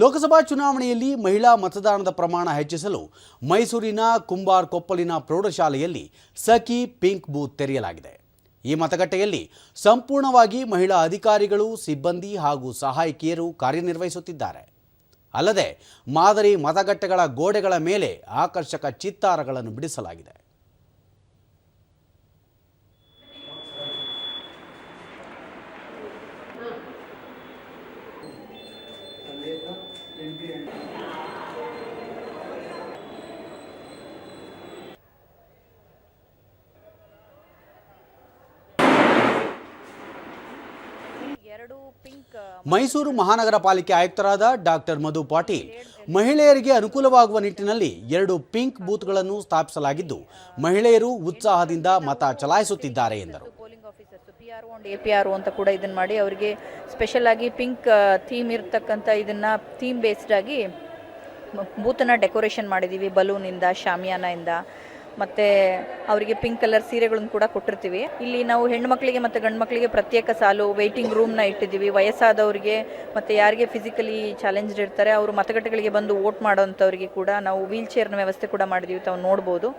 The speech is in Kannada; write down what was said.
ಲೋಕಸಭಾ ಚುನಾವಣೆಯಲ್ಲಿ ಮಹಿಳಾ ಮತದಾನದ ಪ್ರಮಾಣ ಹೆಚ್ಚಿಸಲು ಮೈಸೂರಿನ ಕುಂಬಾರ್ ಕೊಪ್ಪಲಿನ ಪ್ರೌಢಶಾಲೆಯಲ್ಲಿ ಸಖಿ ಪಿಂಕ್ ಬೂತ್ ತೆರೆಯಲಾಗಿದೆ. ಈ ಮತಗಟ್ಟೆಯಲ್ಲಿ ಸಂಪೂರ್ಣವಾಗಿ ಮಹಿಳಾ ಅಧಿಕಾರಿಗಳು, ಸಿಬ್ಬಂದಿ ಹಾಗೂ ಸಹಾಯಕಿಯರು ಕಾರ್ಯನಿರ್ವಹಿಸುತ್ತಿದ್ದಾರೆ. ಅಲ್ಲದೆ ಮಾದರಿ ಮತಗಟ್ಟೆಗಳ ಗೋಡೆಗಳ ಮೇಲೆ ಆಕರ್ಷಕ ಚಿತ್ತಾರಗಳನ್ನು ಬಿಡಿಸಲಾಗಿದೆ. ಮೈಸೂರು ಮಹಾನಗರ ಪಾಲಿಕೆ ಆಯುಕ್ತರಾದ ಡಾಕ್ಟರ್ ಮಧು ಪಾಟೀಲ್ ಮಹಿಳೆಯರಿಗೆ ಅನುಕೂಲವಾಗುವ ನಿಟ್ಟಿನಲ್ಲಿ ಎರಡು ಪಿಂಕ್ ಬೂತ್ಗಳನ್ನು ಸ್ಥಾಪಿಸಲಾಗಿದ್ದು, ಮಹಿಳೆಯರು ಉತ್ಸಾಹದಿಂದ ಮತ ಚಲಾಯಿಸುತ್ತಿದ್ದಾರೆ ಎಂದರು. ಆರ್ ಒಂದು ಎ ಪಿ ಆರ್ ಅಂತ ಕೂಡ ಇದನ್ನ ಮಾಡಿ ಅವರಿಗೆ ಸ್ಪೆಷಲ್ ಆಗಿ ಪಿಂಕ್ ಥೀಮ್ ಇರ್ತಕ್ಕಂಥ ಇದನ್ನ ಥೀಮ್ ಬೇಸ್ಡ್ ಆಗಿ ಬೂತನ್ನು ಡೆಕೋರೇಷನ್ ಮಾಡಿದ್ದೀವಿ ಬಲೂನಿಂದ ಶಾಮಿಯಾನದಿಂದ ಮತ್ತು ಅವರಿಗೆ ಪಿಂಕ್ ಕಲರ್ ಸೀರೆಗಳನ್ನು ಕೂಡ ಕೊಟ್ಟಿರ್ತೀವಿ. ಇಲ್ಲಿ ನಾವು ಹೆಣ್ಮಕ್ಳಿಗೆ ಮತ್ತು ಗಂಡು ಮಕ್ಕಳಿಗೆ ಪ್ರತ್ಯೇಕ ಸಾಲು ವೆಯ್ಟಿಂಗ್ ರೂಮ್ನ ಇಟ್ಟಿದ್ದೀವಿ ವಯಸ್ಸಾದವರಿಗೆ ಮತ್ತು ಯಾರಿಗೆ ಫಿಸಿಕಲಿ ಚಾಲೆಂಜ್ಡ್ ಇರ್ತಾರೆ, ಅವರು ಮತಗಟ್ಟೆಗಳಿಗೆ ಬಂದು ವೋಟ್ ಮಾಡೋಂಥವ್ರಿಗೆ ಕೂಡ ನಾವು ವೀಲ್ ಚೇರ್ನ ವ್ಯವಸ್ಥೆ ಕೂಡ ಮಾಡಿದ್ದೀವಿ ತಾವು ನೋಡ್ಬೋದು.